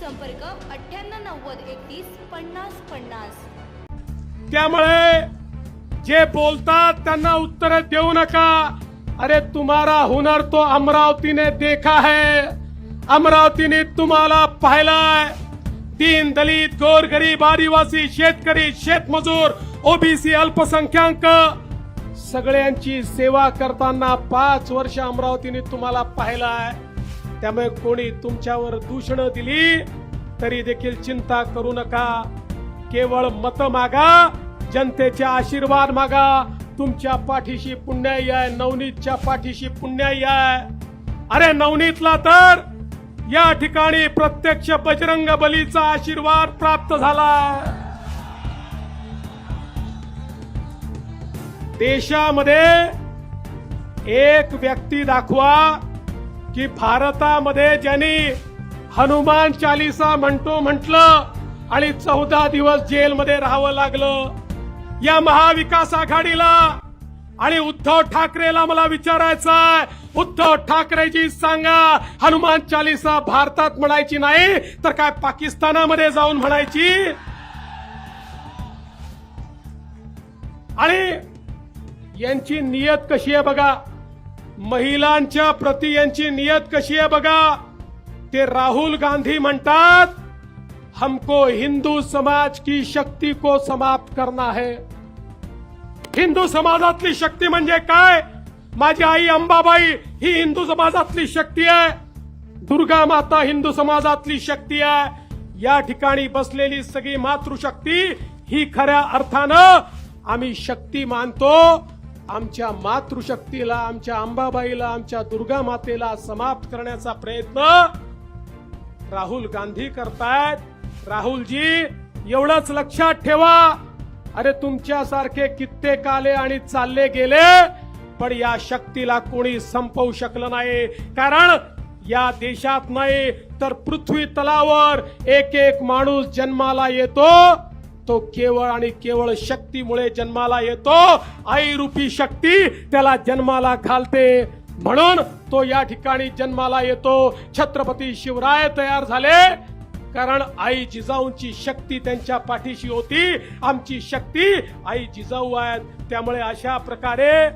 संपर्क अठ्ठ्याण्णव नव्वद एकतीस पन्नास पन्नास. त्यामुळे जे बोलतात त्यांना उत्तर देऊ नका. अरे तुम्हारा हुनर तो अमरावतीने देखा है. अमरावतीने तुम्हाला पाहिलाय दीन दलित गोरगरीब आदिवासी शेतकरी शेतमजूर ओबीसी अल्पसंख्याक सगळ्यांची सेवा करताना पाच वर्ष अमरावतीने तुम्हाला पाहिलाय त्यामुळे कोणी तुमच्यावर दूषण दिली तरी देखील चिंता करू नका. केवळ मत मागा जनतेचे आशीर्वाद मागा. तुमच्या पाठीशी पुण्याई आहे नवनीतच्या पाठीशी पुण्याई आहे. अरे नवनीतला तर या ठिकाणी प्रत्यक्ष बजरंग बलीचा आशीर्वाद प्राप्त झाला. देशामध्ये एक व्यक्ती दाखवा की भारतामध्ये ज्यांनी हनुमान चालिसा म्हणतो म्हटलं आणि चौदा दिवस जेलमध्ये राहावं लागलं या महाविकास आघाडीला आणि उद्धव ठाकरेला मला विचारायचं आहे. उद्धव ठाकरेजी सांगा हनुमान चालिसा भारतात म्हणायची नाही तर काय पाकिस्तानामध्ये जाऊन म्हणायची? आणि यांची नियत कशी आहे बघा? महिलांच्या प्रती यांची नियत कशी आहे बघा? ते राहुल गांधी म्हणतात हमको हिंदू समाज की शक्ती को समाप्त करना है. हिंदू समाजातली शक्ती म्हणजे काय? माझी आई अंबाबाई ही हिंदू समाजातली शक्ती आहे. दुर्गा माता हिंदू समाजातली शक्ती आहे. या ठिकाणी बसलेली सगळी मातृशक्ती ही खऱ्या अर्थानं आम्ही शक्ती मानतो. आमच्या मातृशक्तीला आमच्या अंबाबाईला आमच्या दुर्गा मातेला समाप्त करण्याचा प्रयत्न राहुल गांधी करतायत. राहुलजी एवढंच लक्षात ठेवा. अरे तुमच्यासारखे कित्येक आले आणि चालले गेले पण या शक्तीला कोणी संपवू शकलं नाही. कारण या देशात नाही तर पृथ्वी तलावर एक एक माणूस जन्माला येतो. तो केवळ आणि केवळ शक्तीमुळे जन्माला येतो. आई रूपी शक्ती त्याला जन्माला घालते. म्हणून तो या ठिकाणी जन्माला येतो. छत्रपती शिवराय तयार झाले. कारण आई जिजाऊंची शक्ती त्यांच्या पाठीशी होती. आमची शक्ती आई जिजाऊ आहेत. त्यामुळे अशा प्रकारे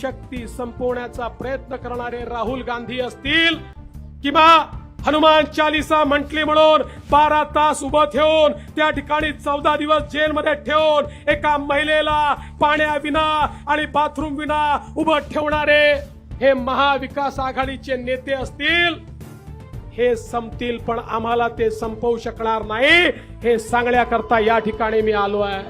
शक्ती संपवण्याचा प्रयत्न करणारे राहुल गांधी असतील किंवा हनुमान चालिसा म्हटली म्हणून बारा तास उभं ठेवून त्या ठिकाणी चौदा दिवस जेलमध्ये ठेवून एका महिलेला पाण्याविना आणि बाथरूम विना उभं ठेवणारे हे महाविकास आघाडीचे नेते असतील हे संपतील पण आम्हाला ते संपवू शकणार नाही हे सांगण्याकरता या ठिकाणी मी आलो आहे.